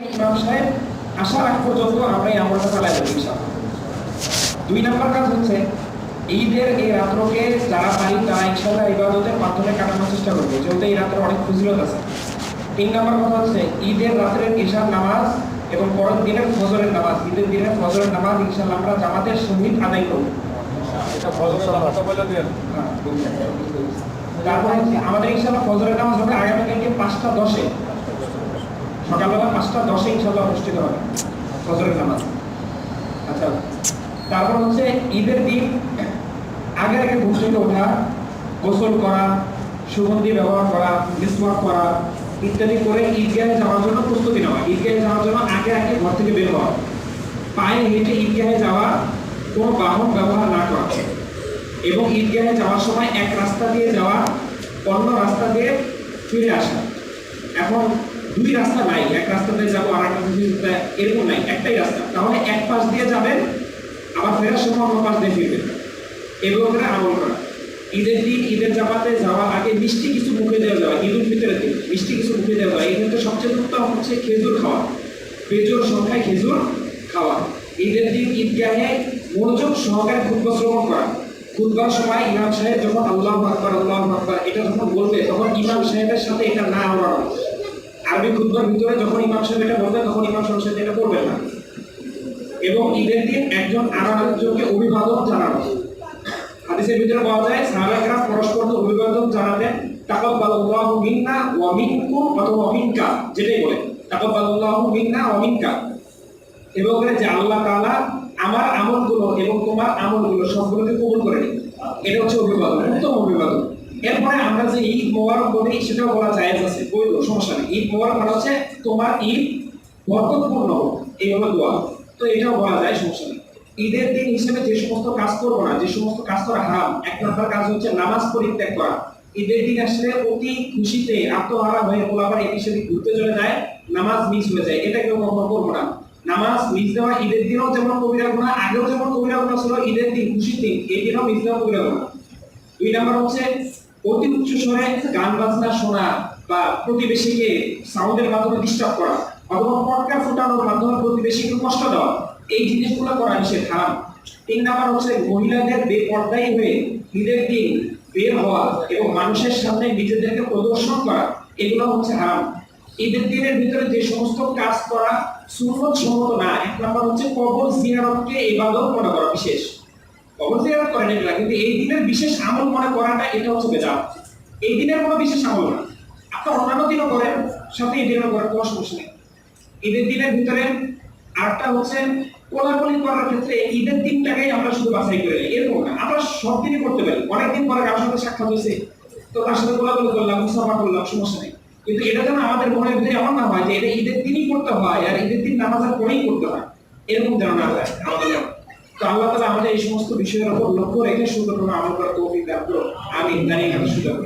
ইমাম সাহেব আসার আগ পর্যন্ত আমরা এই আমলটা চালাই দুই নম্বর কাজ হচ্ছে ঈদের এই রাত্রকে যারা পারি তারা ইনশাআল্লাহ ইবাদতের মাধ্যমে কাটানোর চেষ্টা করবে যেহেতু এই রাত্রে অনেক ফজিলত আছে। তিন নম্বর কথা হচ্ছে ঈদের রাত্রের ঈশার নামাজ এবং পরের দিনের ফজরের নামাজ ঈদের দিনের ফজরের নামাজ ইনশাআল্লাহ আমরা জামাতের সহিত আদায় করব। তারপরে হচ্ছে আমাদের ইনশাআল্লাহ ফজরের নামাজ হবে আগামীকালকে পাঁচটা দশে। সকালবেলা পাঁচটা দশে ইনশাল্লাহ অনুষ্ঠিত হবে, ফজরের নামাজ আচ্ছা তারপর হচ্ছে ঈদের দিন, আগে আগে ঘুম থেকে ওঠা, গোসল করা, সুগন্ধি ব্যবহার করা, মিসওয়াক করা, ইত্যাদি করে ঈদগাহে যাওয়ার জন্য প্রস্তুতি নেওয়া। ঈদগাহে যাওয়ার জন্য আগে আগে ঘর থেকে বের হওয়া। পায়ে হেঁটে ঈদগাহে যাওয়া, কোনো বাহন ব্যবহার না করা। এবং ঈদগাহে যাওয়ার সময় এক রাস্তা দিয়ে যাওয়া, অন্য রাস্তা দিয়ে ফিরে আসা। এখন দুই রাস্তা নাই, এক রাস্তা দিয়ে যাব, আর একটা এরকম নাই, একটাই রাস্তা। তাহলে এক পাশ দিয়ে যাবেন, আবার ফেরার সময় অন্য পাশ দিয়ে ফিরবেন। এগুলো করে আমল করা ঈদের দিন, ঈদের জামাতে যাওয়ার আগে মিষ্টি কিছু মুখে দেওয়া যাওয়া ঈদুল ফিতরের দিন, মিষ্টি কিছু মুখে দেওয়া। যাওয়া এই ক্ষেত্রে সবচেয়ে উত্তম হচ্ছে খেজুর খাওয়া। খেজুর সংখ্যায় খেজুর খাওয়া। ঈদের দিন ঈদগাহে মনোযোগ সহকারে খুদ্া শ্রবণ করা। খুদ্বার সময় ইমাম সাহেব যখন আল্লাহ আকবর আল্লাহ আকবর, এটা যখন বলবে, তখন ইমাম সাহেবের সাথে এটা না হওয়া আরবি খুদ্বার ভিতরে যখন ইমাম সাহেব এটা বলবে তখন ইমাম সাহেবের সাথে এটা করবে না। এবং ঈদের দিন একজন আর আরেকজনকে অভিবাদন জানানো। হাদিসের ভিতরে পাওয়া যায় সাহাবাহারা পরস্পরকে অভিবাদন জানাতেন, তাকাব্বালাল্লাহু মিন্না ওয়া মিনকুম অথবা মিনকা যেটাই বলে। তাকাব্বালাল্লাহু মিন্না ওয়া মিনকা এবং যে আল্লাহ তাআলা আমার আমলগুলো এবং তোমার আমলগুলো সবগুলোকে কবুল করে এটা হচ্ছে অভিবাদন, উত্তম অভিবাদন। এরপরে আমরা যে ঈদ মোবারক বলি, সেটাও বলা যায় আছে। বৈধ, সমস্যা নেই। ঈদ মোবারক মানে হচ্ছে তোমার ঈদ বরকতপূর্ণ হোক। এই দোয়া। তো এটাও বলা যায়, সমস্যা নেই। ঈদের দিন হিসেবে যে সমস্ত কাজ করব না, যে সমস্ত কাজ করা হারাম, এক নম্বর কাজ হচ্ছে নামাজ পরিত্যাগ করা। ঈদের দিন আসলে অতি খুশিতে আত্মহারা হয়ে পোলাবার এটি সেদিক ঘুরতে চলে যায়, নামাজ মিস হয়ে যায়। এটা কেউ কখনো করব না। নামাজ মিস দেওয়া ঈদের দিনও যেমন কবিরা গুণা আগেও যেমন কবিরা গুণা ছিল, ঈদের দিন খুশির দিন এই দিনও মিস দেওয়া কবিরা গুণা দুই নাম্বার হচ্ছে অতি উচ্চ স্বরে গান বাজনা শোনা বা প্রতিবেশীকে সাউন্ডের মাধ্যমে ডিস্টার্ব করা অথবা পটকা ফুটানোর মাধ্যমে প্রতিবেশীকে কষ্ট দেওয়া, এই জিনিসগুলো করা নিষেধ, হারাম। তিন নাম্বার হচ্ছে মহিলাদের বেপর্দায়ী হয়ে ঈদের দিন বের হওয়া এবং মানুষের সামনে নিজেদেরকে প্রদর্শন করা, এগুলো হচ্ছে হারাম। ঈদের দিনের ভিতরে যে সমস্ত কাজ করা সুন্নত সম্মত না, এক নাম্বার হচ্ছে কবর জিয়ারতকে ইবাদত মনে করা বিশেষ। কবর জিয়ারত করেন এগুলা কিন্তু এই দিনের বিশেষ আমল মনে করাটা এটা হচ্ছে বেদাত। এই দিনের কোনো বিশেষ আমল না। আপনার অন্যান্য দিনও করেন, সাথে এই দিনও করেন কোনো সমস্যা নেই। ঈদের দিনের ভিতরে আরেকটা হচ্ছে কোলাকুলি করার ক্ষেত্রে ঈদের দিনটাকেই আমরা শুধু বাছাই করে নিই। এরকম না, আমরা সব দিনই করতে পারি। অনেকদিন পরে কারোর সাথে সাক্ষাৎ হয়েছে, তো তার সাথে কোলাকুলি করলাম, মুসাফা করলাম, সমস্যা নেই। কিন্তু এটা যেন আমাদের মনের ভিতরে এমন না হয় যে এটা ঈদের দিনই করতে হয় আর ঈদের দিন নামাজের পরেই করতে হয়। এরকম যেন না হয় আমাদের। তো আল্লাহ তালা আমাদের এই সমস্ত বিষয়ের উপর লক্ষ্য রেখে সুন্দরভাবে আমল করার তৌফিক দান আমি জানি আমি সুযোগ